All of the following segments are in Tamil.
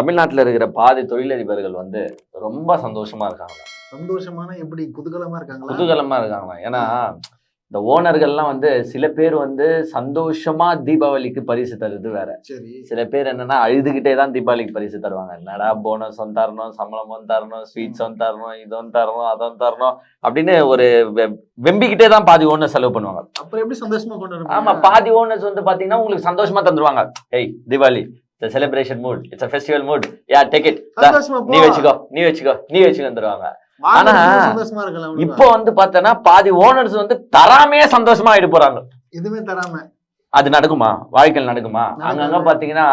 தமிழ்நாட்டுல இருக்கிற பாதி தொழிலதிபர்கள் வந்து ரொம்ப சந்தோஷமா இருக்காங்க. சந்தோஷமான எப்படி? குதூகலமா இருக்காங்களா? குதூகலமா இருக்காங்க. ஏன்னா இந்த ஓனர்கள்லாம் வந்து சில பேர் வந்து சந்தோஷமா தீபாவளிக்கு பரிசு தருது வேற. சில பேர் என்னன்னா அழுதுகிட்டே தான் தீபாவளிக்கு பரிசு தருவாங்க. என்னடா போனஸ் வந்து தரணும் சம்பளம் வந்து தரணும் ஸ்வீட்ஸ் வந்து தரணும் இது வந்து தரணும் அதை வந்து தரணும் அப்படின்னு ஒரு வெம்பிக்கிட்டே தான் பாதி ஓனர் செலவு பண்ணுவாங்க. அப்புறம் எப்படி சந்தோஷமா கொண்டு ஆமா பாதி ஓனர்ஸ் வந்து பாத்தீங்கன்னா உங்களுக்கு சந்தோஷமா தந்துருவாங்க. ஏய் தீபாவளி இந்த celebration mood it's festival mood yeah take it நீ வச்சுக்கோ நீ வச்சுக்கோ நீ வச்சுக்கோ தருவாங்க ஆனா இப்போ வந்து பார்த்தனா பாதி ஓனர்ஸ் வந்து தராமே சந்தோஷமா ஆயிட்டு போறாங்க. எதுவுமே தராம. அது நடக்குமா? வாழ்க்கையில் நடக்குமா. அங்கங்க பாத்தீங்கன்னா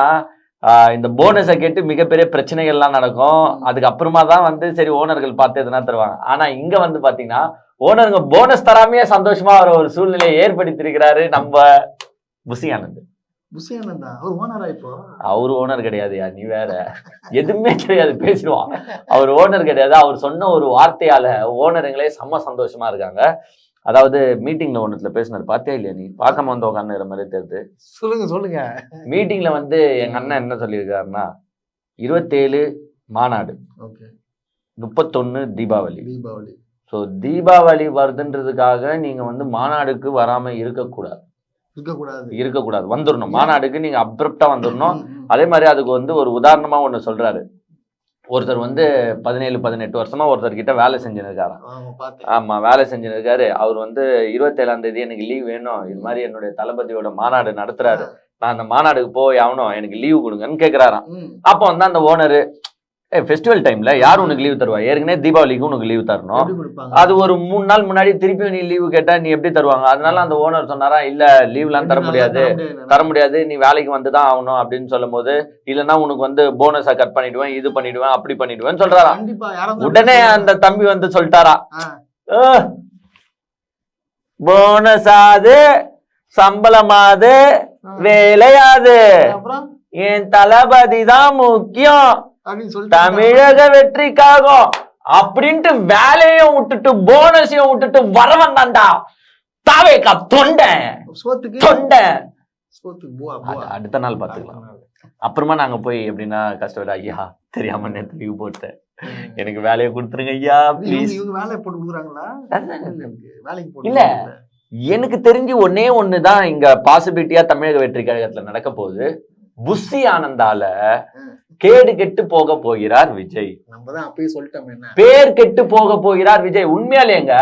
இந்த போனஸை கேட்டு மிகப்பெரிய பிரச்சனைகள்லாம் நடக்கும். அதுக்கப்புறமா தான் வந்து சரி ஓனர்கள் பார்த்து எதுனா தருவாங்க. ஆனா இங்க வந்து பாத்தீங்கன்னா ஓனருங்க போனஸ் தராமையே சந்தோஷமா ஒரு சூழ்நிலையை ஏற்படுத்தியிருக்கிறாரு நம்ம புசி ஆனந்தா அவர் ஓனரா ஓனர் கிடையாதுயா நீ வேற. எதுவுமே தெரியாது பேசிடுவான். அவர் ஓனர் கிடையாது. அவர் சொன்ன ஒரு வார்த்தையால ஓனருங்களே செம்ம சந்தோஷமா இருக்காங்க. அதாவது மீட்டிங்ல ஒண்ணுத்துல பேசினாரு. பாத்தியா இல்லையா நீ? பார்க்காம வந்து உட்காந்துற மாதிரி தெரியுது. சொல்லுங்க சொல்லுங்க. மீட்டிங்ல வந்து எங்க அண்ணன் என்ன சொல்லியிருக்காருன்னா இருபத்தேழு மாநாடு. ஓகே. முப்பத்தொன்னு தீபாவளி. தீபாவளி. ஸோ தீபாவளி வருதுன்றதுக்காக நீங்க வந்து மாநாடுக்கு வராம இருக்கக்கூடாது. இருக்கக்கூடாது. இருக்கக்கூடாது. வந்துடணும் மாநாடுக்கு நீங்க அப்ரப்டா வந்துடணும். அதே மாதிரி அதுக்கு வந்து ஒரு உதாரணமா ஒண்ணு சொல்றாரு. ஒருத்தர் வந்து பதினேழு பதினெட்டு வருஷமா ஒருத்தர் கிட்ட வேலை செஞ்சுன்னு இருக்காராம் ஆமா வேலை செஞ்சுன்னு இருக்காரு அவர் வந்து இருபத்தேழாம் தேதி எனக்கு லீவ் வேணும். இது மாதிரி என்னுடைய தளபதியோட மாநாடு நடத்துறாரு. நான் அந்த மாநாடுக்கு போய் ஆகணும். எனக்கு லீவு கொடுங்கன்னு கேக்குறாராம். ம். அப்போ வந்து அந்த ஓனரு ஏ ஃபெஸ்டிவல் டைம்ல யார் உனக்கு லீவு தருவா? ஏற்கனவே தீபாவளிக்கு உனக்கு லீவு தரணும். அது ஒரு மூணு நாள் முன்னாடி திருப்பி நீ லீவு கேட்டா நீ எப்படி தருவாங்க? அதனால அந்த ஓனர் சொன்னாரா இல்ல லீவ்லாம் தர எப்படி முடியாது. தர முடியாது. தர முடியாது. நீ வேலைக்கு வந்து தான் ஆகணும் அப்படின்னு சொல்லும் போது இல்லைன்னா உனக்கு வந்து போனஸை கட் பண்ணிடுவேன் இது பண்ணிடுவேன் அப்படி பண்ணிடுவேன்னு யாரும் உடனே அந்த தம்பி வந்து சொல்லிட்டாரா ஆ. போனஸாது சம்பளமாது வேலையாது. என் தளபதி தான் முக்கியம். அப்படின்னு சொல்லிட்டு தமிழக வெற்றிக்காகும் அப்படின்ட்டு வேலையும் விட்டுட்டு போனஸையும் விட்டுட்டு வரவன் தான்டா தாவேக்கா தொண்டை. சோத்துக்கு தொண்டை. சோத்துக்கு அடுத்த நாள் பாத்துக்கலாம் அப்புறமா நாங்க போய் எப்படின்னா கஷ்டப்பட ஐயா தெரியாம நேத்து லீவ் போட்டேன். எனக்கு வேலையை கொடுத்துருங்க ஐயா ப்ளீஸ் இவங்க வேலையை போட்டு கொடுக்குறாங்களா? வேலைக்கு போட்டு இல்ல. எனக்கு தெரிஞ்சு ஒன்னே ஒண்ணுதான் இங்க பாசிபிலிட்டியா தமிழக வெற்றி கழகத்துல நடக்க போகுது. புஷி ஆனந்தால கேடு கெட்டு போக போகிறார் விஜய். நம்ம தான் அப்பயே சொல்லிட்டோம் என்ன? பேர் கெட்டு போக போகிறார் விஜய். உண்மையாலேங்க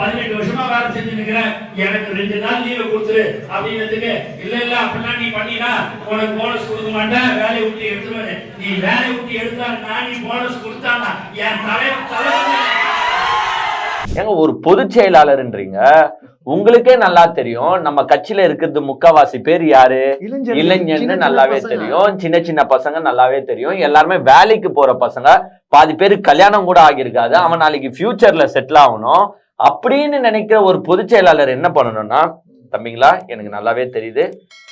பதினெட்டு வருஷமா வேலை செஞ்சு நிக்கிறேன் எனக்கு ரெண்டு நாள் லீவு கொடுத்துரு அப்படின்னதுக்கு இல்ல இல்ல அப்படிலாம் நீ பண்ணினா உனக்கு போனஸ் கொடுக்க மாட்டேன். வேலையை விட்டு எடுத்துருவேன் நீ வேலையை விட்டு எடுத்தா நான் நீ போனஸ் கொடுத்தானா? என் தலை தலை ஏங்க ஒரு பொதுச் செயலாளர்ன்றீங்க உங்களுக்கே நல்லா தெரியும். நம்ம கட்சியில இருக்கிறது முக்காவாசி பேர் யாரு? இளைஞர்னு நல்லாவே. தெரியும். சின்ன சின்ன பசங்க நல்லாவே தெரியும். எல்லாருமே வேலைக்கு போற பசங்க. பாதி பேர் கல்யாணம் கூட ஆகியிருக்காது. அவன் நாளைக்கு ஃபியூச்சர்ல செட்டில் ஆகணும். அப்படின்னு நினைக்கிற ஒரு பொதுச் செயலாளர் என்ன பண்ணணும்னா தம்பிங்களா எனக்கு நல்லாவே தெரியுது.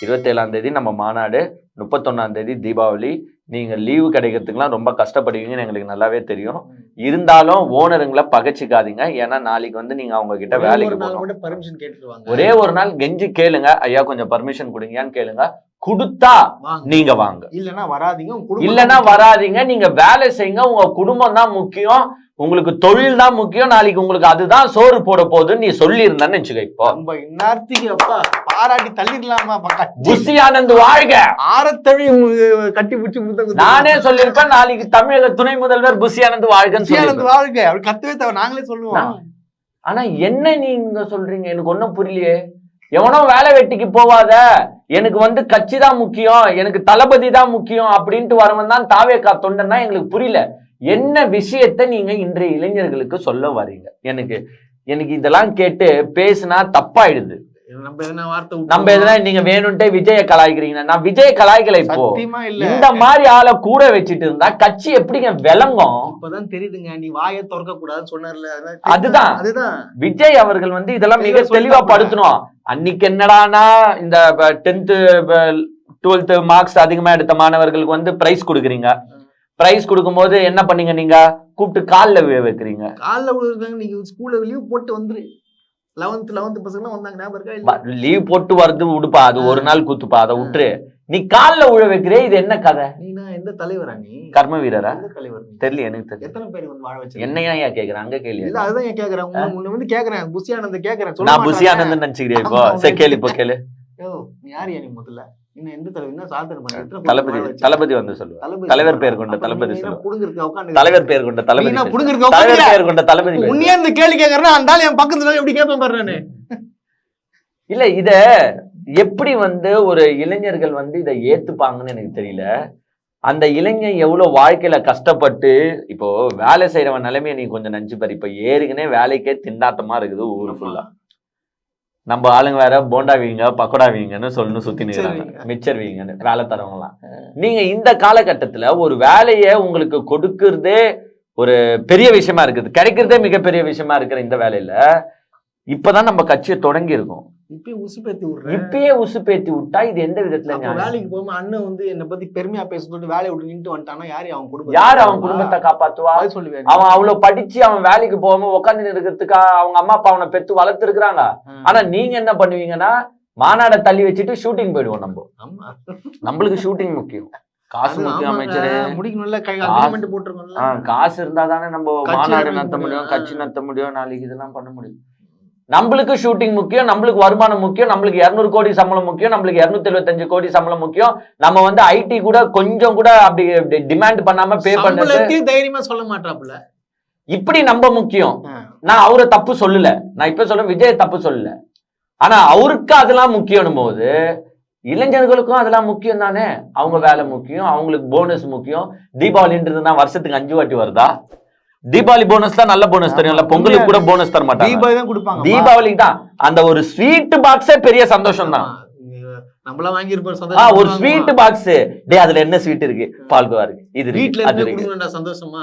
இருபத்தேழாம் தேதி நம்ம மாநாடு முப்பத்தொன்னாம் தேதி தீபாவளி. நீங்க லீவு கிடைக்கிறதுக்குலாம் ரொம்ப கஷ்டப்படுவீங்கன்னு எங்களுக்கு நல்லாவே தெரியும். இருந்தாலும் ஓனருங்களை பகைச்சிக்காதீங்க. ஏன்னா நாளைக்கு வந்து நீங்க அவங்க கிட்ட வேலைக்கு போகணும். ஒரே ஒரு நாள் கெஞ்சி கேளுங்க. ஐயா கொஞ்சம் பர்மிஷன் கொடுங்கன்னு கேளுங்க. கொடுத்தா நீங்க வாங்க. இல்லனா வராதீங்க இல்லைன்னா தான் வராதீங்க. நீங்க வேலை செய்யுங்க. உங்க குடும்பம் தான் முக்கியம். உங்களுக்கு தொழில் தான் முக்கியம் நாளைக்கு உங்களுக்கு அதுதான் சோறு போட போகுதுன்னு நீ சொல்லி இருந்தேன்னு வச்சுக்க இப்போ. நம்ம இந்நேரத்துக்கு அப்பா பாராட்டி தள்ளிடலாமா புஷி ஆனந்த் வாழ்க. ஆரத்தழி கட்டி பிடிச்சி நானே சொல்லியிருப்பேன் நாளைக்கு தமிழக துணை முதல்வர் புஷி ஆனந்த் வாழ்கன்னு வாழ்க. அவர் கத்தவே தேவை நாங்களே சொல்லுவோம். ஆனா என்ன நீங்க சொல்றீங்க? எனக்கு ஒன்றும் புரியலையே. எவனோ வேலை வெட்டிக்கு போவாத. எனக்கு வந்து கட்சி தான் முக்கியம் எனக்கு தளபதி தான் முக்கியம் அப்படின்ட்டு வரவன் தான் தாவேக்கா தொண்டன்னா எங்களுக்கு புரியல. என்ன விஷயத்த நீங்க இன்றைய இளைஞர்களுக்கு சொல்ல வரீங்க? எனக்கு எனக்கு இதெல்லாம் கேட்டு பேசினா தப்பாயிடுது. நம்ம எதனா நீங்க வேணும்ட்டே விஜய கலாய்க்கிறீங்க நான் விஜய கலாய்க்கல இப்போ. இந்த மாதிரி ஆளை கூட வச்சுட்டு இருந்தா கட்சி எப்படிங்க விளங்கும்? இப்பதான் தெரியுதுங்க. நீ வாயை திறக்க கூடாதுன்னு சொன்னார்ல. அதுதான். அதுதான். விஜய் அவர்கள் வந்து இதெல்லாம் மிக தெளிவா. படுத்தணும் அன்னைக்கு என்னடானா இந்த டென்த்து டுவெல்த்து மார்க்ஸ் அதிகமா எடுத்த மாணவர்களுக்கு வந்து பிரைஸ் கொடுக்குறீங்க. பிரைஸ் கொடுக்கும்போது என்ன பண்ணீங்க நீங்க? கூப்பிட்டு கால்ல வைக்கிறீங்க. காலைல விழுந்தாங்க நீங்க ஸ்கூல்ல லீவ் போட்டு வந்துரு. லெவன்த் லெவன்த் பசங்க வந்தாங்க. ஞாபகம் லீவ் போட்டு வருது விடுப்பா. அது ஒரு நாள் குத்துப்பா. அதை விட்டுரு. நீ கால்ல உழ வைக்கிறே இது என்ன கதை? நீனா? எந்த தலைவரா நீ? கர்ம வீரரா? தலைவர் நீ? தெரியல எனக்கு தெரியல. எத்தனை பேர் வந்து வாழ வச்சு என்னையா ஏன் கேக்குறேன்? அங்க கேள்வி இல்ல அதுதான் ஏன் கேக்குறேன். உன்னை- வந்து கேக்குறேன். புஷி ஆனந்த கேக்குறேன். நான் மாட்டாங்க. புசி ஆனந்தன் நினைச்சுக்கிறேன் இப்போ சரி கேளு இப்போ கேளு. யோ, நீ யார் நீ முதல்ல? தளபதி வந்து சொல்லுவா தளபதி தலைவர் கொண்ட அப்ப தளபதி தலைவர் பேர் கொண்ட தளபதி தலைவர் கொண்ட தளபதி இந்த கேள்வி கேக்குறேன்னா அந்த என் பக்கத்துல எப்படி கேட்பேன் பாரு நானு. இல்ல இத எப்படி வந்து ஒரு இளைஞர்கள் வந்து இதை ஏத்துப்பாங்கன்னு எனக்கு தெரியல. அந்த இளைஞன் எவ்வளவு வாழ்க்கையில கஷ்டப்பட்டு இப்போ வேலை செய்யறவன் நிலைமையை நீ கொஞ்சம் நினைச்சு பாரு இப்ப ஏற்கனவே வேலைக்கே திண்டாட்டமா இருக்குது ஊரு ஃபுல்லா நம்ம ஆளுங்க வேற போண்டா வீங்க பக்கோடா வீங்கன்னு சொல்லணும் சுத்தி வீங்க. மிச்சர் வீங்கன்னு வேலை தரவங்களாம் நீங்க இந்த காலகட்டத்துல ஒரு வேலையை உங்களுக்கு கொடுக்கறதே ஒரு பெரிய விஷயமா இருக்குது. கிடைக்கிறதே மிகப்பெரிய விஷயமா இருக்கிற இந்த வேலையில இப்பதான் நம்ம கட்சியை தொடங்கி இருக்கோம் இப்பயே உசுப்பேத்தி விடுறேன். இப்பயே உசுப்பேத்தி விட்டா இது எந்த விதத்துல? வேலைக்கு போகாம அண்ணன் வந்து என்னை பத்தி பெருமையா பேச சொல்லிட்டு வேலையை விட்டு நின்று வந்துட்டானா யாரு அவன் குடும்பம் யார் அவன் குடும்பத்தை காப்பாத்துவா? சொல்லுவேன். அவன் அவ்வளவு படிச்சு அவன் வேலைக்கு போகாம உட்காந்து இருக்கிறதுக்கா அவங்க அம்மா அப்பா அவனை பெத்து வளர்த்துருக்காங்க ஆனா நீங்க என்ன பண்ணுவீங்கன்னா மாநாட தள்ளி வச்சுட்டு ஷூட்டிங் போயிடுவோம் நம்ம. நம்மளுக்கு ஷூட்டிங் முக்கியம். காசு முக்கியம். அமைச்சரு. முடிக்கணும்ல. காசு- இருந்தா தானே நம்ம மாநாடு நடத்த முடியும் முடியும். கட்சி நடத்த முடியும். நாளைக்கு இதெல்லாம் பண்ண முடியும். நம்மளுக்கு ஷூட்டிங் முக்கியம் நம்மளுக்கு வருமானம் முக்கியம் நம்மளுக்கு இருநூறு கோடி சம்பளம் முக்கியம் நம்மளுக்கு இருநூத்தி எழுபத்தஞ்சு கோடி சம்பளம் முக்கியம். நம்ம வந்து ஐடி கூட கொஞ்சம் கூட அப்படி டிமாண்ட் பண்ணாம பே பண்ணது தைரியமா சொல்ல மாட்டாப்புல. இப்படி நம்ம முக்கியம். நான் அவரை தப்பு சொல்லல. நான் இப்ப சொல்றேன் விஜய் தப்பு சொல்லல. ஆனா அவருக்கு அதெல்லாம் முக்கியம் போது இளைஞர்களுக்கும் அதெல்லாம் முக்கியம் தானே? அவங்க வேலை முக்கியம் அவங்களுக்கு போனஸ் முக்கியம். தீபாவளின்றதுனா வருஷத்துக்கு அஞ்சு வாட்டி வருதா? தீபாவளி போனஸ் தான் நல்ல போனஸ் தெரியும்ல பொங்கலுக்கு கூட போனஸ் தர மாட்டாங்க. தீபாவளி தான் கொடுப்பாங்க. தீபாவளிக்கு தான். அந்த ஒரு ஸ்வீட் பாக்ஸே பெரிய சந்தோஷம் தான். நம்மள ஒரு ஸ்வீட் பாக்ஸ் டேய் அதுல என்ன ஸ்வீட் இருக்கு? பால்கோவா இருக்கு. இது இருந்து சந்தோஷமா.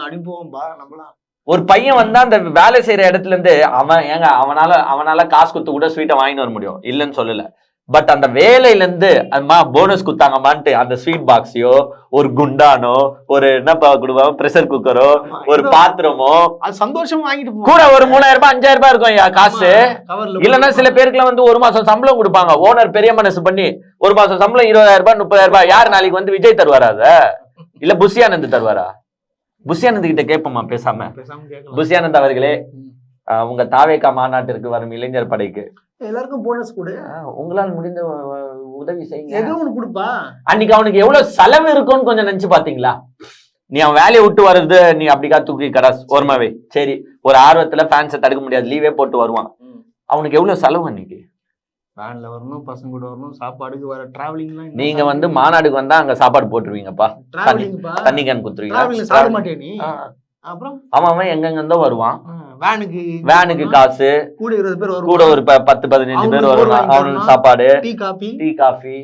ஒரு பையன் வந்து அந்த வேலை செய்யற இடத்துல இருந்து அவன் ஏங்க அவனால அவனால காசு கொடுத்து கூட ஸ்வீட்டை வாங்கிட்டு வர முடியும். இல்லைன்னு சொல்லல. பட் அந்த வேலையில இருந்து அம்மா போனஸ் குத்தாங்கம்மான்ட்டு அந்த ஸ்வீட் பாக்ஸையோ ஒரு குண்டானோ ஒரு என்னப்பா கொடுப்பாங்க ப்ரெஷர் குக்கரோ ஒரு பாத்திரமோ அது சந்தோஷமா வாங்கிட்டு கூட ஒரு மூணாயிரம் ரூபாய் அஞ்சாயிரம் ரூபாய் இருக்கும் ஐயா காசு. இல்லைன்னா சில பேருக்குலாம் வந்து ஒரு மாசம் சம்பளம் கொடுப்பாங்க. ஓனர் பெரிய மனசு பண்ணி ஒரு மாசம் சம்பளம் இருபதாயிரம் ரூபாய் முப்பதாயிரம் ரூபாய் யார் நாளைக்கு வந்து விஜய் தருவாரா அத? இல்ல புஷியானந்த் தருவாரா? புஷியானந்த் கிட்ட கேட்போமா பேசாம. புஷியானந்த் அவர்களே உங்க தாவேகா மாநாட்டிற்கு வரும் இளைஞர் படைக்கு. எல்லாருக்கும் போனஸ் கொடு. உங்களால் முடிந்த உதவி செய்யுங்க. ஏதோ ஒண்ணு கொடுப்பா? அன்னைக்கு அவனுக்கு எவ்வளவு செலவு இருக்கும்னு கொஞ்சம் நினைச்சு பாத்தீங்களா? நீ அவன் வேலையை விட்டு வர்றது நீ அப்படிக்கா தூக்கி கடாஸ் ஓரமாவே. சரி ஒரு ஆர்வத்துல ஃபேன்ஸை தடுக்க முடியாது லீவே போட்டு வருவான். அவனுக்கு எவ்வளவு செலவு அன்னைக்கு? வேன்ல வரணும் பசங்க கூட வரணும் சாப்பாடுக்கு வர டிராவலிங்லாம் நீங்க வந்து மாநாடுக்கு வந்தா அங்க சாப்பாடு போட்டுருவீங்கப்பா. தண்ணி கேன் சாப்பிட குத்துருவீங்க மாட்டே நீ? ஆ. அப்புறம்? அவன் அவன் எங்கெங்க இருந்தோ வருவான் வேனுக்கு வேனுக்கு காசு. கூட இருபது பேர் கூட வருவாங்க ஒரு பத்து பதினஞ்சு பேர் அவனுக்கு வருவான் வாங்கி அவனுக்கு. சாப்பாடு tea coffee tea coffee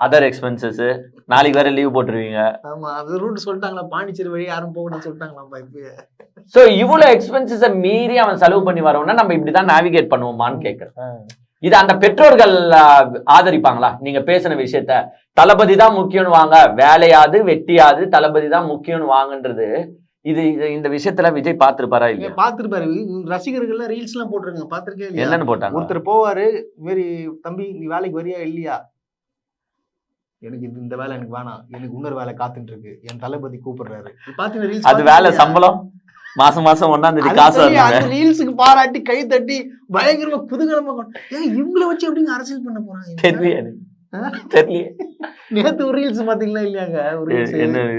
other expenses நாளைக்கு வேற லீவ் போட்டுருவீங்க. ஆமா அது ரூட் சொல்லிட்டாங்களா? பாண்டிச்சேரி வழி யாரும் போக கூடாதுன்னு சொல்லிட்டாங்களாப்பா இப்ப சோ இவ்வளவு எக்ஸ்பென்சஸ மீறி அவன் செலவு பண்ணி வரவனா நம்ம இப்படிதான் நேவிகேட் பண்ணுவோமான்னு கேக்குறேன். இது அந்த பெற்றோர்கள் ஆதரிப்பாங்களா? நீங்க பேசின விஷயத்த. தளபதி தான் முக்கியம்னு வாங்க. வேலையாது வெட்டியாது தளபதி தான் முக்கியம்னு வாங்கன்றது இது இந்த விஷயத்துல விஜய் பார்த்திருப்பாரா இல்லையா? ரசிகர்கள் ரீல்ஸ் எல்லாம் போட்டிருக்காங்க. பாத்திருக்கே இல்லையா? என்னன்னு போட்டாங்க. ஒருத்தர் போவாரு மாதிரி தம்பி நீ வேலைக்கு வரியா இல்லையா? எனக்கு இது இந்த வேலை எனக்கு வேணாம். எனக்கு இன்னொரு வேலை காத்துட்டு இருக்கு என் தளபதி கூப்பிடுறாரு. பாத்தீங்கன்னா அது வேலை? சம்பளம்? மாசம் மாசம் ஒன்னாம் தேதி காசு அந்த ரீல்ஸுக்கு பாராட்டி கை தட்டி பயங்கரமா குதூகலமா கொண்டு- ஏன் இவங்கள வச்சு எப்படிங்க அரசியல் பண்ண போறாங்க? எனக்கு. தெரியலையே. நேத்து ஒரு ரீல்ஸ் பாத்தீங்களா இல்லையாங்க? ஒரு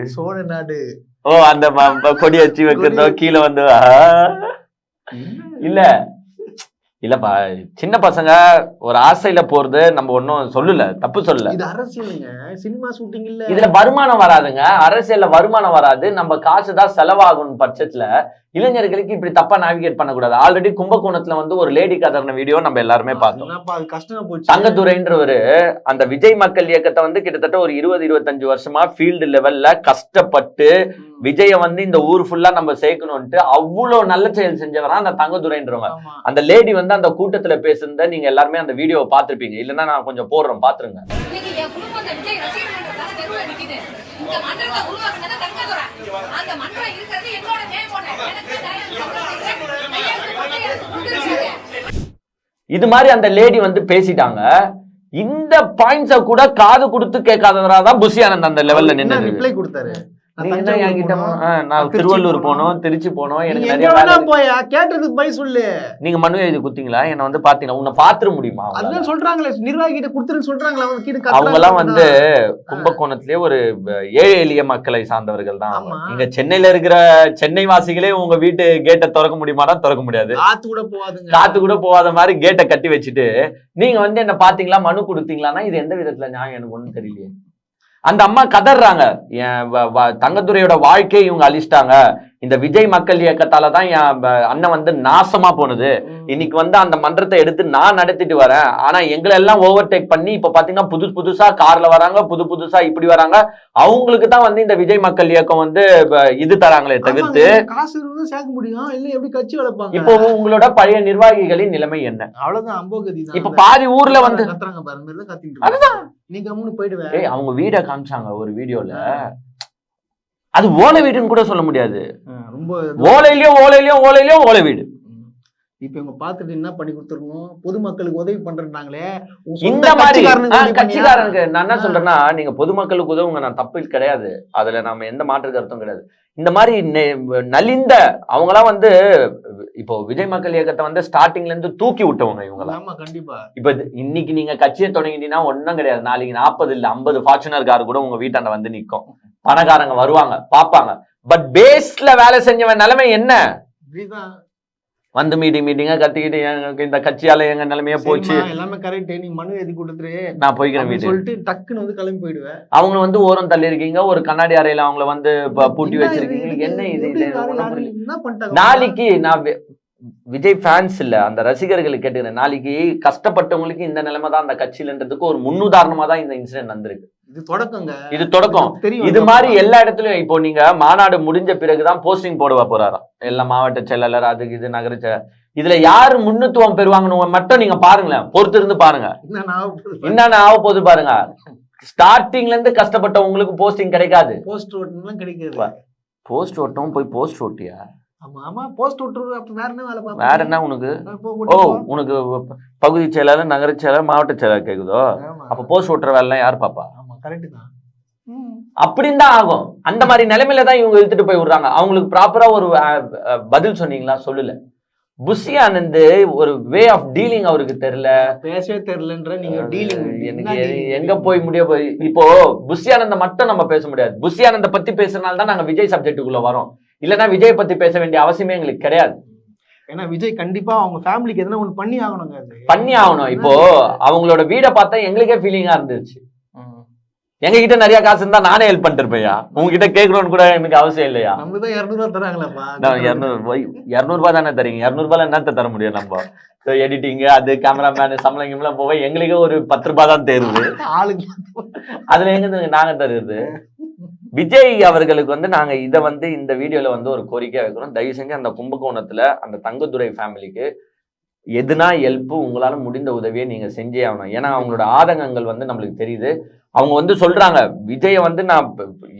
சோழ நாடு. ஓ அந்த கொடி வச்சு வைக்கிறதோ கீழே வந்து. இல்ல. இல்லப்பா சின்ன பசங்க ஒரு ஆசையில போறது நம்ம ஒன்னும் சொல்லல தப்பு சொல்லல. இது அரசியலுங்க. சினிமா ஷூட்டிங் இல்ல. இதுல வருமானம் வராதுங்க. அரசியல்ல வருமானம் வராது. நம்ம காசு தான் செலவாகும் பட்சத்துல இளைஞர்களுக்கு இப்படி தப்பா நேவிகேட் பண்ணக்கூடாது. ஆல்ரெடி கும்பகோணத்துல வந்து ஒரு லேடி கதர்ன வீடியோ நம்ம எல்லாருமே பார்த்தோம். என்னப்பா அது கஷ்டமா போச்சு. தங்கத்துறைன்றவரு அந்த விஜய் மக்கள் இயக்கத்தை வந்து கிட்டத்தட்ட ஒரு இருபது இருபத்தஞ்சு வருஷமா ஃபீல்டு லெவல்ல கஷ்டப்பட்டு. விஜய வந்து இந்த ஊர் ஃபுல்லா நம்ம சேர்க்கணும்ட்டு அவ்வளவு நல்ல செயல் செஞ்சவரா அந்த தங்கதுரைன்றவங்க ஆமா. அந்த லேடி வந்து அந்த கூட்டத்துல பேசுனத நீங்க எல்லாருமே அந்த வீடியோவை பார்த்திருப்பீங்க. இல்லைன்னா நான் கொஞ்சம் போடுறேன் பாத்துருங்க இந்த மன்றத்தை உருவாக்குனது தங்கதுரை. அந்த மன்றம் இருக்கிறது என்னோட. இது மாதிரி அந்த லேடி வந்து பேசிட்டாங்க. இந்த பாயிண்ட்ஸ கூட காது கொடுத்து கேட்காதவரா தான் புஷி ஆனந்த் அந்த லெவல்ல நின்று ரிப்ளை கொடுத்தாரு? நான் போனோம். திருச்சி திருவள்ளூர் போனோம். திருச்சி எனக்கு நிறைய வேணா வேலை போயா கேட்டதுக்கு பை சொல்லு. நீங்க மனு எழுதி குத்தீங்களா என்ன வந்து பாத்தீங்கன்னா உன்னை பாத்துற முடியுமா அவங்களால? அதுதான் சொல்றாங்களே நிர்வாகி கிட்ட கொடுத்துருன்னு சொல்றாங்களே அவங்க கிட்ட அவங்க எல்லாம் வந்து கும்பகோணத்திலே ஒரு ஏழை எளிய மக்களை சார்ந்தவர்கள் தான். இங்க சென்னையில இருக்கிற சென்னை வாசிகளே உங்க வீட்டு கேட்டை திறக்க முடியுமானா திறக்க முடியாது. காத்து கூட போகாதுங்க. காத்து கூட போகாத மாதிரி கேட்டை கட்டி வச்சுட்டு நீங்க வந்து என்ன பாத்தீங்களா மனு கொடுத்தீங்களான்னா இது எந்த விதத்துல நியாயம்? எனக்கு ஒண்ணும் தெரியலையே. அந்த அம்மா கதறாங்க என் வ- வ- தங்கத்துறையோட வாழ்க்கையை இவங்க அழிச்சிட்டாங்க. இந்த விஜய் மக்கள் இயக்கத்தால தான் என் அண்ணன் வந்து நாசமா போனது. இன்னைக்கு வந்து அந்த மன்றத்தை எடுத்து நான் நடத்திட்டு வரேன். ஆனா எங்களை எல்லாம் ஓவர் டேக் பண்ணி இப்ப பாத்தீங்கன்னா புதுசு புதுசா கார்ல வராங்க புது புதுசா இப்படி வராங்க. அவங்களுக்கு தான் வந்து இந்த விஜய் மக்கள் இயக்கம் வந்து இது தராங்களே தவிர்த்து. காசு இருந்தா சேர்க்க முடியும். இல்ல எப்படி கட்சி வளர்ப்பாங்க? இப்போ உங்களோட பழைய நிர்வாகிகளின் நிலைமை என்ன? அவ்வளவுதான் அம்போகதி இப்ப பாதி ஊர்ல வந்து கத்துறாங்க கத்திட்டு போயிடுவேன் அவங்க வீட காமிச்சாங்க ஒரு வீடியோல. அது ஓலை வீடுன்னு கூட சொல்ல முடியாது. ரொம்ப ஓலையிலயோ ஓலையிலயோ ஓலையிலயோ ஓலை வீடு. இப்ப இவங்க பாத்துட்டு என்ன பண்ணி கொடுத்துருக்கணும் பொதுமக்களுக்கு உதவி பண்றாங்களே இந்த மாதிரி கட்சிக்காரனுக்கு நான் என்ன சொல்றேன்னா நீங்க பொதுமக்களுக்கு உதவுங்க நான் தப்பு கிடையாது. அதுல நாம எந்த மாற்று கருத்தும் கிடையாது. இந்த மாதிரி நலிந்த அவங்களாம் வந்து இப்போ விஜய் மக்கள் இயக்கத்தை வந்து ஸ்டார்டிங்ல இருந்து தூக்கி விட்டவங்க இவங்களாம் ஆமா கண்டிப்பா. இப்ப இன்னைக்கு நீங்க கட்சியை தொடங்கிட்டீங்கன்னா ஒண்ணும் கிடையாது. நாளைக்கு நாற்பது இல்ல ஐம்பது ஃபார்ச்சுனர் கார் கூட உங்க வீட்டாண்ட வந்து நிக்கும். பணக்காரங்க வருவாங்க பாப்பாங்க பட் பேஸ்ல வேலை செஞ்சவன் நிலைமை என்ன? வந்து மீட்டிங் மீட்டிங்கா கத்திக்கிட்டு எங்களுக்கு இந்த கட்சியால எங்க நிலைமையே போச்சு. எல்லாமே கரெக்ட் நீ மனு எழுதி கொடுத்துரு. நான் போய்க்கிறேன் சொல்லிட்டு டக்குன்னு வந்து கிளம்பி போயிடுவேன். அவங்க வந்து ஓரம் தள்ளி இருக்கீங்க ஒரு கண்ணாடி அறையில அவங்கள வந்து பூட்டி வச்சிருக்கீங்க? என்ன இது நாளைக்கு நான் விஜய் ஃபேன்ஸ் இல்ல அந்த ரசிகர்களுக்கு கேட்டுக்கிறேன் நாளைக்கு கஷ்டப்பட்டவங்களுக்கு இந்த நிலைமை தான் அந்த கட்சியிலன்றதுக்கு ஒரு முன்னுதாரணமா தான் இந்த இன்சிடென்ட் வந்திருக்கு இது தொடக்கங்க. இது தொடக்கம். இது மாதிரி எல்லா இடத்துலயும் இப்போ நீங்க மாநாடு முடிஞ்ச பிறகுதான் போஸ்டிங் போடுவ போறாராம். எல்லா மாவட்ட செயலாளர் அதுக்கு இது நகர இதுல யாரு முன்னுத்துவம் பெறுவாங்கன்னு மட்டும் நீங்க பாருங்களேன். பொறுத்து இருந்து பாருங்க. என்னென்ன ஆக போகுது? பாருங்க. ஸ்டார்டிங்ல இருந்து கஷ்டப்பட்டவங்களுக்கு போஸ்டிங் கிடைக்காது. போஸ்ட் ஓட்டுலாம் கிடைக்காது. போஸ்ட் ஓட்டும் போய் போஸ்ட் ஓட்டியா ஆமா ஆமா போஸ்ட் ஓட்டுறது அப்ப வேற என்ன வேலை பார்ப்பீங்க? வேற என்ன உனக்கு? ஓ. உனக்கு பகுதி செயலாளர் நகர செயலாளர் மாவட்ட செயலாளர் கேக்குதோ. அப்ப போஸ்ட் ஓட்டுற வேலை யார் பாப்பா. அப்படின்னு தான். ஆகும். அந்த மாதிரி நிலைமையில தான் இவங்க இழுத்துட்டு போய் விடுறாங்க. அவங்களுக்கு ப்ராப்பரா ஒரு பதில் சொன்னீங்களா? சொல்லல. புஷி ஆனந்த் ஒரு வே ஆஃப் டீலிங் அவருக்கு தெரியல. பேசவே தெரியலன்ற நீங்க டீலிங் எனக்கு எங்க போய் முடிய போய் இப்போ புஷி ஆனந்த மட்டும் நம்ம பேச முடியாது. புஷி ஆனந்த பத்தி பேசுறதுனால தான் நாங்க விஜய் சப்ஜெக்ட்டுக்குள்ள வரோம். இல்லைன்னா விஜய் பத்தி பேச வேண்டிய அவசியமே எங்களுக்கு கிடையாது. ஏன்னா விஜய் கண்டிப்பா அவங்க ஃபேமிலிக்கு எதனா ஒண்ணு பண்ணி ஆகணுங்க அது. பண்ணி ஆகணும். இப்போ அவங்களோட வீடை பார்த்தா எங்களுக்கே ஃபீலிங்கா இருந்துச்சு. எங்க கிட்ட நிறைய காசு இருந்தா நானே ஹெல்ப் பண்ணிட்டு இருப்பேயா உங்ககிட்ட கேட்கணும்னு கூட எனக்கு அவசியம் இல்லையா? நம்ம தான் இரநூறுவா தராங்களேப்பா நான் இருநூறு இரநூறுபா தானே தரீங்க? இரநூறுபால என்னத்த தர முடியும் நம்ம? எடிட்டிங் அது கேமராமேன் சம்பளம் கிம்பளம் போக எங்களுக்கே ஒரு பத்து ரூபாய் தான் தேருது ஆளுக்கு அதுல எங்க நாங்க தருது? விஜய் அவர்களுக்கு வந்து நாங்க இத வந்து இந்த வீடியோல வந்து ஒரு கோரிக்கை வைக்கிறோம். தயவு செஞ்சு அந்த கும்பகோணத்துல அந்த தங்கத்துறை ஃபேமிலிக்கு எதுனா ஹெல்ப் உங்களால முடிந்த உதவியை நீங்க செஞ்சே ஆகணும். ஏன்னா அவங்களோட ஆதங்கங்கள் வந்து நம்மளுக்கு தெரியுது. அவங்க வந்து சொல்றாங்க விஜயை வந்து நான்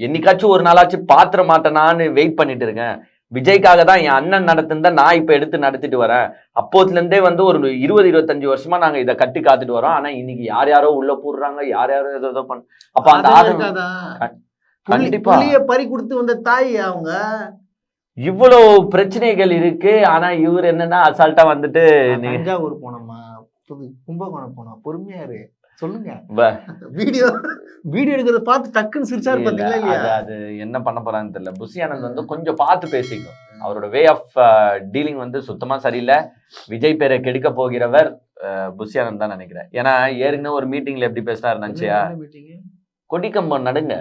என்னைக்காச்சும் ஒரு நாளாச்சும் பாத்திர மாட்டேனான்னு வெயிட் பண்ணிட்டு இருக்கேன். விஜய்க்காக தான் என் அண்ணன் நடத்துனத நான் இப்ப எடுத்து நடத்திட்டு வரேன். அப்போத்துல இருந்தே வந்து ஒரு இருபது இருபத்தஞ்சு வருஷமா நாங்க இதை கட்டி காத்துட்டு வரோம். ஆனா இன்னைக்கு யார் யாரோ உள்ள போடுறாங்க யார் யாரோ ஏதோ ஏதோ பண்ண அப்ப அந்த ஆதங்கம் கண்டிப்பா. பறி கொடுத்து வந்த தாய் அவங்க. இவ்வளவு பிரச்சனைகள் இருக்கு. ஆனா இவர் என்னன்னா அசால்ட்டா வந்துட்டு தஞ்சாவூர் போனோமா கும்பகோணம் போனோம். பொறுமையா இரு. சொல்லுங்க. வீடியோ வீடியோ எடுக்கிறத பார்த்து டக்குன்னு சிரிச்சாரு இல்ல, பாத்தீங்களா அது என்ன பண்ண போறான்னு தெரியல. புஷி ஆனந்த் வந்து கொஞ்சம் பார்த்து பேசிக்கணும் அவரோட வே ஆஃப் டீலிங் வந்து சுத்தமா சரியில்லை. விஜய் பேரை கெடுக்க போகிறவர் புஷி ஆனந்த் தான் நினைக்கிறேன். ஏன்னா ஏற்கனவே ஒரு மீட்டிங்ல எப்படி என்ன meeting? கொடிக்கம்பம் நடுங்க.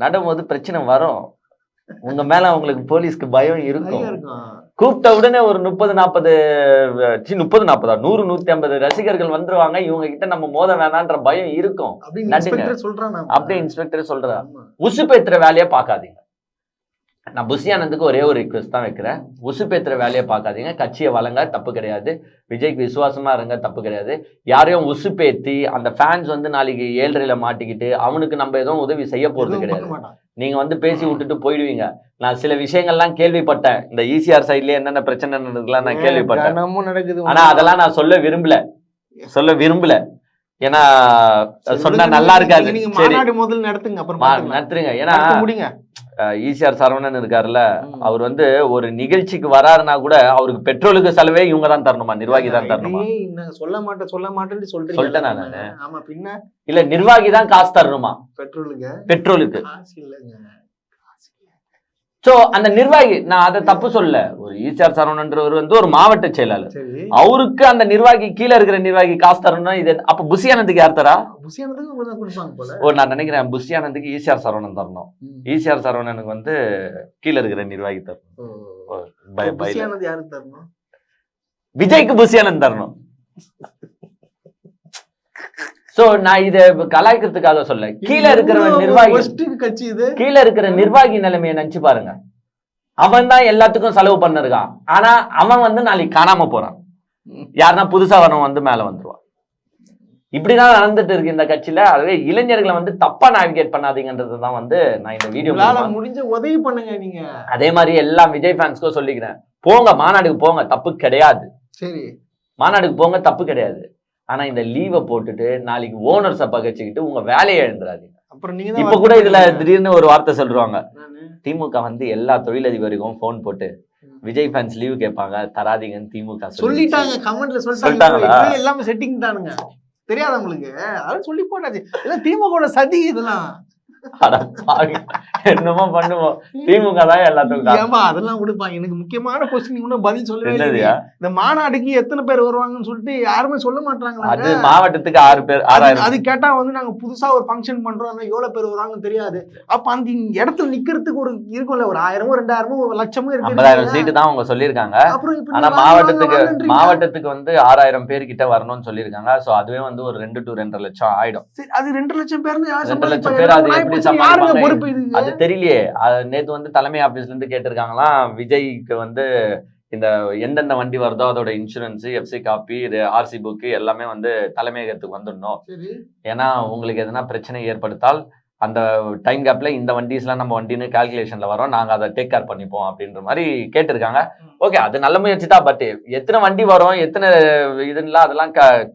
நடும்போது பிரச்சனை வரும். உங்க மேல அவங்களுக்கு போலீஸ்க்கு பயம் இருக்கும். கூப்பிட்ட உடனே ஒரு முப்பது நாற்பது முப்பது நாற்பதா நூறு நூத்தி ஐம்பது ரசிகர்கள் வந்துருவாங்க. இவங்க கிட்ட நம்ம மோத வேணான்ற பயம் இருக்கும். இன்ஸ்பெக்டர். அப்படியே இன்ஸ்பெக்டர் சொல்றா. உசுப்பேத்துற வேலையை பார்க்காதீங்க. நான் புஷி ஆனந்துக்கு ஒரே ஒரு ரிக்வெஸ்ட் தான் வைக்கிறேன். உசுப்பேத்துற வேலையை பார்க்காதீங்க. கட்சியை வழங்க தப்பு கிடையாது. விஜய்க்கு விசுவாசமா இருங்க தப்பு கிடையாது. யாரையும் உசுப்பேத்தி அந்த ஃபேன்ஸ் வந்து நாளைக்கு ஏழ்றையில மாட்டிக்கிட்டு அவனுக்கு நம்ம எதுவும் உதவி செய்ய போறது எதுவும் கிடையாது. பண்ண மாட்டான். நீங்க வந்து பேசி விட்டுட்டு போயிடுவீங்க. நான் சில விஷயங்கள்லாம் கேள்விப்பட்டேன். இந்த ஈசிஆர் சைட்லயே என்னென்ன பிரச்சனை நடந்ததுலாம் நான் கேள்விப்பட்டேன். தினமும் நடக்குது ஆனா அதெல்லாம் நான் சொல்ல விரும்பல. சொல்ல விரும்பல. ஏன்னா சொன்னா நல்லா இருக்காது. மாநாடு முதல்ல நடத்துங்க அப்புறம். நத்துருங்க ஏன்னா முடிங்க. ஈசிஆர் சரவணன் இருக்காருல்ல. அவர் வந்து ஒரு நிகழ்ச்சிக்கு வராருன்னா கூட அவருக்கு பெட்ரோலுக்கு செலவே இவங்க தான் தரணுமா? நிர்வாகி தான் தரணுமா? சொல்ல மாட்டேன் சொல்ல மாட்டேன்னு சொல்றீங்க. சொல்லிட்டேன் நானு. ஆமா பின்ன இல்ல நிர்வாகி தான் காசு தரணுமா? பெட்ரோலுக்கு. பெட்ரோலுக்கு காசு இல்லைங்க காசு இல்ல. சோ அந்த நிர்வாகி நான் அதை தப்பு சொல்ல ஒரு ஈசிஆர் சரவணன்றவர் வந்து ஒரு மாவட்ட செயலாளர். அவருக்கு அந்த நிர்வாகி கீழே இருக்கிற நிர்வாகி காசு தரணும்னா இது அப்ப புஷியானந்துக்கு யார் தரா? ஓ நான் நினைக்கிறேன் புஷியானந்துக்கு ஈசிஆர் சரவணன் தரணும். ஈசிஆர் சரவணனுக்கு வந்து கீழே இருக்கிற நிர்வாகி தரணும். விஜய்க்கு புஷியானந்த் தரணும். சோ நான் இத கலாய்க்கிறதுக்காக சொல்ல கீழே இருக்கிற நிர்வாகி கட்சி இது? கீழே இருக்கிற நிர்வாகி நிலைமையை நினைச்சு பாருங்க. அவன் தான் எல்லாத்துக்கும் செலவு பண்ணிருக்கான். ஆனா அவன் வந்து நாளைக்கு காணாம போறான். யாருன்னா புதுசா வரவன் வந்து மேல வந்துருவான். இப்படிதான் நடந்துட்டு இருக்கு இந்த கட்சியில. அதுவே இளைஞர்களை வந்து தப்பா நேவிகேட் பண்ணாதீங்கன்றது தான் வந்து நான் இந்த வீடியோ முடிஞ்ச உதவி பண்ணுங்க நீங்க. அதே மாதிரி எல்லா விஜய் ஃபேன்ஸ்க்கும் சொல்லிக்கிறேன். போங்க மாநாடுக்கு போங்க தப்பு கிடையாது. சரி. மாநாடுக்கு போங்க தப்பு கிடையாது. ஆனா இந்த லீவை போட்டுட்டு நாளைக்கு ஓனர்ஸை பகச்சுக்கிட்டு உங்க வேலையை எழுந்துறாதீங்க அப்புறம் நீங்க தான் இப்ப கூட இதுல. திடீர்னு ஒரு வார்த்தை சொல்றாங்க நானு. திமுக வந்து எல்லா தொழிலதிபருக்கும் ஃபோன் போட்டு விஜய் ஃபேன்ஸ் லீவு கேட்பாங்க தராதீங்கன்னு திமுக. சொல்லிட்டாங்க கமெண்ட்ல சொல்லிட்டாங்க எல்லாமே செட்டிங் தானுங்க தெரியாத உங்களுக்கு அதான் சொல்லி போட்டாச்சு இதெல்லாம் திமுக சதி இதெல்லாம். என்னமோ பண்ணுவோம் திமுக தான் எல்லாத்துக்கும். ஏமா அதெல்லாம் கொடுப்பாங்க எனக்கு முக்கியமான கொஸ்டின் இன்னும் பதில் சொல்லவே இல்லை என்னதுயா இந்த மாநாடுக்கு எத்தனை பேர் வருவாங்கன்னு சொல்லிட்டு யாருமே சொல்ல அது மாட்டாங்களா மாவட்டத்துக்கு ஆறு பேர் அது ஆறாயிரம் அது கேட்டா வந்து நாங்க புதுசா ஒரு ஃபங்க்ஷன் பண்றோம். எவ்வளவு பேர் வருவாங்கன்னு தெரியாது. அப்ப அந்த இடத்துல நிக்கிறதுக்கு ஒரு இருக்கும்ல. ஒரு ஆயிரமோ ரெண்டாயிரமோ ஒரு லட்சமோ இருக்கு ஐம்பதாயிரம் சீட்டு தான் அவங்க சொல்லியிருக்காங்க. ஆனா மாவட்டத்துக்கு. மாவட்டத்துக்கு வந்து ஆறாயிரம் பேர் கிட்ட வரணும்னு சொல்லியிருக்காங்க. சோ அதுவே வந்து ஒரு ரெண்டு டு ரெண்டரை லட்சம் ஆயிடும். அது ரெண்டு லட்சம் யார் ரெண்டு லட்சம்? பேர் அது எப்படி யாருங்க? பொறுப்பு? அது தெரியலையே நேத்து வந்து தலைமை ஆபீஸ்ல இருந்து கேட்டிருக்காங்களாம் விஜய்க்கு வந்து இந்த எந்தெந்த வண்டி வருதோ அதோட insurance FC copy RC book எல்லாமே வந்து தலைமையகத்துக்கு வந்துடணும். ஏன்னா உங்களுக்கு எதனா பிரச்சனை ஏற்படுத்தால் அந்த டைம் கேப்ல இந்த வண்டிஸ்லாம் நம்ம வண்டின்னு கால்குலேஷன்ல வரோம் நாங்க அதை டேக் கேர் பண்ணிப்போம் அப்படின்ற மாதிரி கேட்டிருக்காங்க. ஓகே அது நல்ல முயற்சி தான் பட் எத்தனை வண்டி வரும் எத்தனை இதுலாம் அதெல்லாம்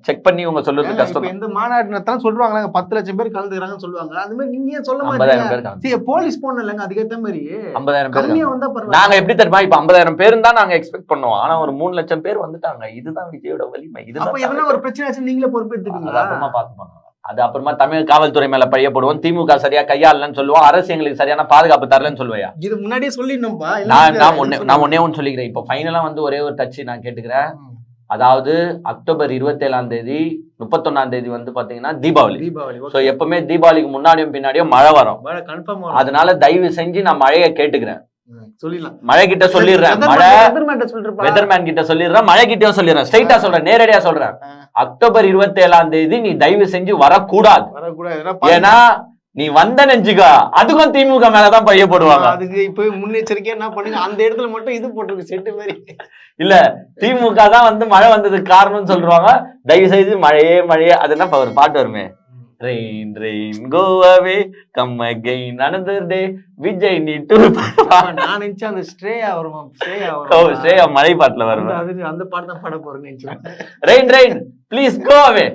செக் பண்ணி உங்க சொல்றது கஷ்டம் இந்த மாநாடு நடத்தான் சொல்றாங்க பத்து லட்சம் பேர் கலந்துக்கிறாங்கன்னு சொல்லுவாங்க. அது மாதிரி நீங்க சொல்ல ஐம்பதாயிரம் பேர் போலீஸ் போன இல்லைங்க அதுக்கேத்த மாதிரி. ஐம்பதாயிரம் பேர் கம்மியா கலந்து. வந்தா பரவாயில்ல. நாங்க எப்படி தெரியுமா இப்ப ஐம்பதாயிரம் பேர் தான் நாங்க எக்ஸ்பெக்ட் பண்ணுவோம். ஆனா ஒரு மூணு லட்சம் பேர் வந்துட்டாங்க. இதுதான் விஜயோட வலிமை. இதுதான் எதனா ஒரு பிரச்சனை ஆச்சு நீங்களே பொறுப்பேற்றுக்கீங்களா பார்த்து பண்ணுவோம் அது அப்புறமா தமிழ் காவல்துறை மேல பழிய போடுவோம் திமுக சரியா கையாளலன்னு சொல்லுவோம். அரசு எங்களுக்கு சரியான பாதுகாப்பு தரலன்னு சொல்லுவையா? இது முன்னாடியே சொல்லிடணும்பா. நான் நான் ஒண்ணே நான் ஒன்னே ஒன்று சொல்லிக்கிறேன். இப்போ ஃபைனலா வந்து ஒரே ஒரு டச் நான் கேட்டுக்கிறேன். அதாவது அக்டோபர் இருபத்தேழாம் தேதி முப்பத்தொன்னாம் தேதி வந்து பாத்தீங்கன்னா தீபாவளி. தீபாவளி சோ எப்பவுமே தீபாவளிக்கு முன்னாடியும் பின்னாடியும் மழை வரும். கன்ஃபார்ம் அதனால தயவு செஞ்சு நான் மழையை கேட்டுக்கிறேன். மழை கிட்ட சொல்லிடுறேன். மழை வெதர்மேன் கிட்ட சொல்லிடுறேன். மழை கிட்டயும் சொல்லிடுறேன் ஸ்ட்ரைட்டா சொல்றேன். நேரடியா சொல்றேன். அக்டோபர் இருபத்தேழாம் தேதி நீ தயவு செஞ்சு வரக்கூடாது. ஏன்னா நீ வந்த நெஞ்சுக்கா அதுக்கும் திமுக மேலதான் பைய போடுவாங்க அதுக்கு இப்ப முன்னெச்சரிக்கையா என்ன பண்ணுங்க? அந்த இடத்துல மட்டும் இது போட்டிருக்கு செட்டு மாதிரி. இல்ல திமுக தான் வந்து மழை வந்ததுக்கு காரணம்னு சொல்றாங்க தயவு செய்து மழையே மழையே அது என்ன ஒரு பாட்டு வருமே? Rain rain go away come again another day Vijay நீ டூ நான் நினைச்சேன் அந்த ஸ்ட்ரேயா வருமா? வரும்? ஸ்ரேயா மழை பாட்டுல வருவேன் அது அந்த பாட்டு தான் பாட போறேன்னு நினைச்சேன். Rain rain please go away